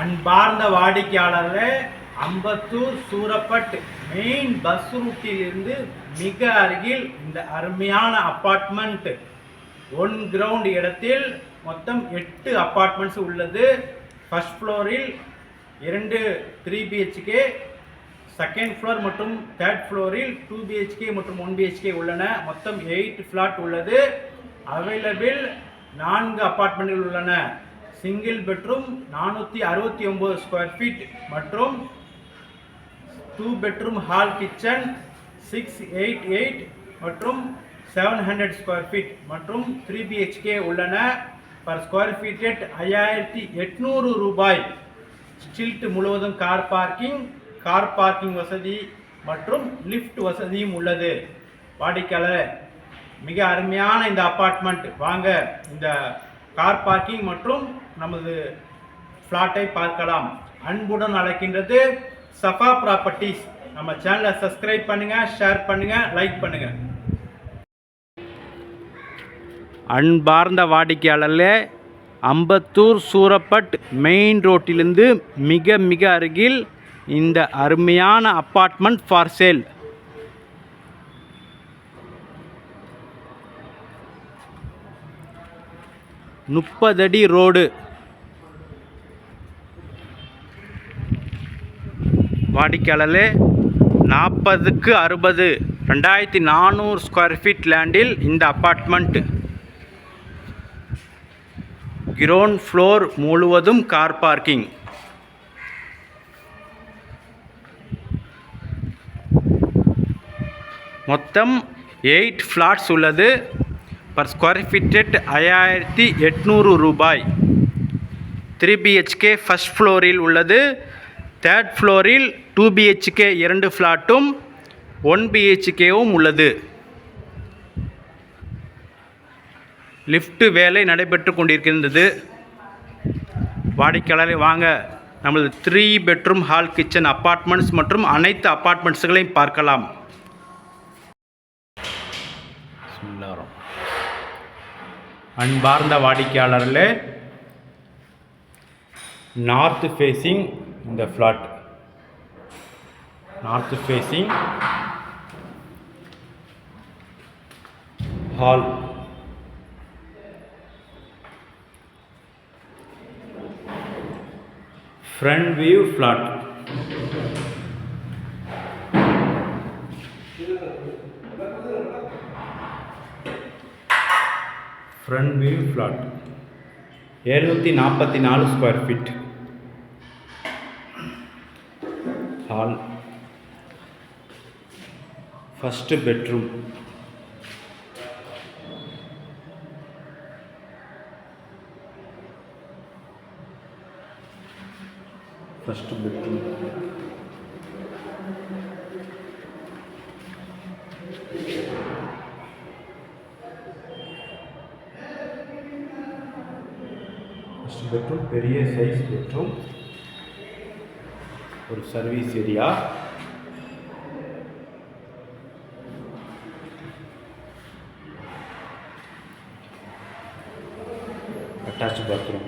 அன்பார்ந்த வாடிக்கையாளர்களே Ambattur Surapet main bus ரூட்டிலிருந்து மிக அருகில் இந்த அருமையான அப்பார்ட்மெண்ட் ஒன் கிரவுண்ட் இடத்தில் மொத்தம் எட்டு அப்பார்ட்மெண்ட்ஸ் உள்ளது. ஃபஸ்ட் ஃப்ளோரில் இரண்டு த்ரீ பிஹெச்கே செகண்ட் ஃப்ளோர் மற்றும் தேர்ட் ஃப்ளோரில் டூ பிஹெச்கே மற்றும் ஒன் பிஹெச்கே உள்ளன. மொத்தம் எயிட் ஃப்ளாட் உள்ளது. அவைலபிள் நான்கு அப்பார்ட்மெண்ட்கள் உள்ளன. சிங்கிள் பெட்ரூம் நானூற்றி அறுபத்தி ஒம்பது ஸ்கொயர் ஃபீட் மற்றும் two bedroom hall kitchen six eight eight மற்றும் செவன் ஹண்ட்ரட் ஸ்கொயர் ஃபீட் மற்றும் த்ரீ பிஹெச்கே உள்ளன. பர் ஸ்கொயர் ஃபீட் ஐயாயிரத்தி எட்நூறு ரூபாய். ஸ்டில்ட் முழுவதும் கார் பார்க்கிங் கார் பார்க்கிங் வசதி மற்றும் லிஃப்ட் வசதியும் உள்ளது. வாடிக்கையாளர் மிக அருமையான இந்த அப்பார்ட்மெண்ட் வாங்க இந்த கார் பார்க்கிங் மற்றும் நமது ஃப்ளாட்டை பார்க்கலாம். அன்புடன் அழைக்கின்றது சஃபா ப்ராப்பர்ட்டிஸ் நம்ம சேனலை சப்ஸ்கிரைப் பண்ணுங்கள் ஷேர் பண்ணுங்கள் லைக் பண்ணுங்கள் அன்பார்ந்த வாடிக்கையாளர்களே அம்பத்தூர் சூரப்பட் மெயின் ரோட்டிலிருந்து மிக மிக அருகில் இந்த அருமையான அப்பார்ட்மெண்ட் ஃபார் சேல் முப்பதடி ரோடு. வாடிக்கையாளர்களே நாற்பதுக்கு அறுபது. ரெண்டாயிரத்தி நானூறு ஸ்கொயர் ஃபீட் லேண்டில் இந்த அப்பார்ட்மெண்ட் கிரவுண்ட் ஃப்ளோர் முழுவதும் கார் பார்க்கிங் மொத்தம் எயிட் ஃப்ளாட்ஸ் உள்ளது. பர் ஸ்கொயர் ஃபீட்டட் ஐயாயிரத்தி எட்நூறு ரூபாய். த்ரீ பிஹெச்கே ஃபஸ்ட் ஃப்ளோரில் உள்ளது. தேர்ட் ஃப்ளோரில் டூ பிஹெச்கே இரண்டு ஃப்ளாட்டும் ஒன் பிஹெச்கேவும் உள்ளது. லிஃப்ட் வேலை நடைபெற்று கொண்டிருக்கின்றது. வாடிக்கையாளரை வாங்க. நமது three bedroom hall kitchen apartments மற்றும் அனைத்து அப்பார்ட்மெண்ட்ஸ்களையும் பார்க்கலாம். அன்பார்ந்த வாடிக்கையாளர்களே நார்த் ஃபேஸிங் இந்த flat north facing hall front view flat front view flat எழுநூற்றி நாற்பத்தி நாலு square feet hall first bedroom first bedroom bedroom பெரிய சைஸ் பெட்ரூம் ஒரு service area attach bathroom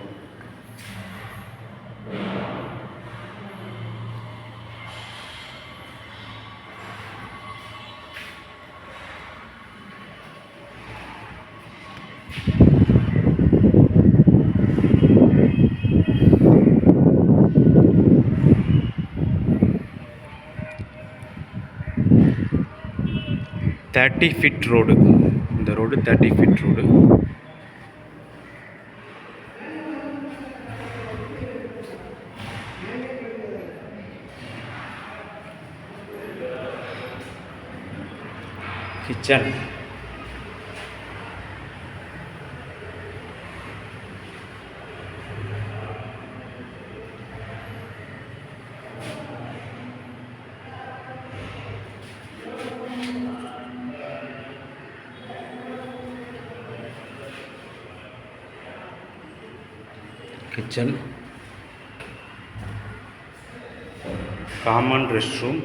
thirty feet road இந்த road thirty feet road kitchen kitchen. Common rest room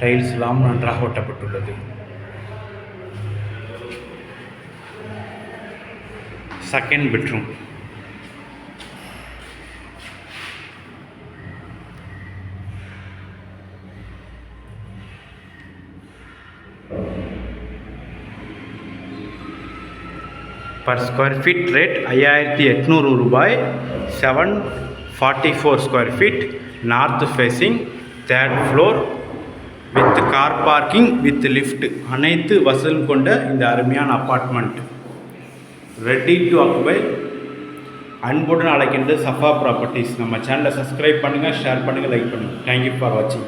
டைல்ஸ்லாம் நன்றாக ஒட்டப்பட்டுள்ளது. Second bedroom per square feet rate ஐயாயிரத்தி எட்நூறு ரூபாய். Seven forty four square feet north facing third floor with car parking with lift அனைத்து வசதியும் கொண்ட இந்த அருமையான அப்பார்ட்மெண்ட் ரெடி டு அக்குபை அன்புடன் அழைக்கின்ற சஃபா ப்ராப்பர்ட்டிஸ் நம்ம சேனலை சப்ஸ்கிரைப் பண்ணுங்கள் ஷேர் பண்ணுங்கள் லைக் பண்ணுங்கள் தேங்க்யூ ஃபார் வாட்சிங்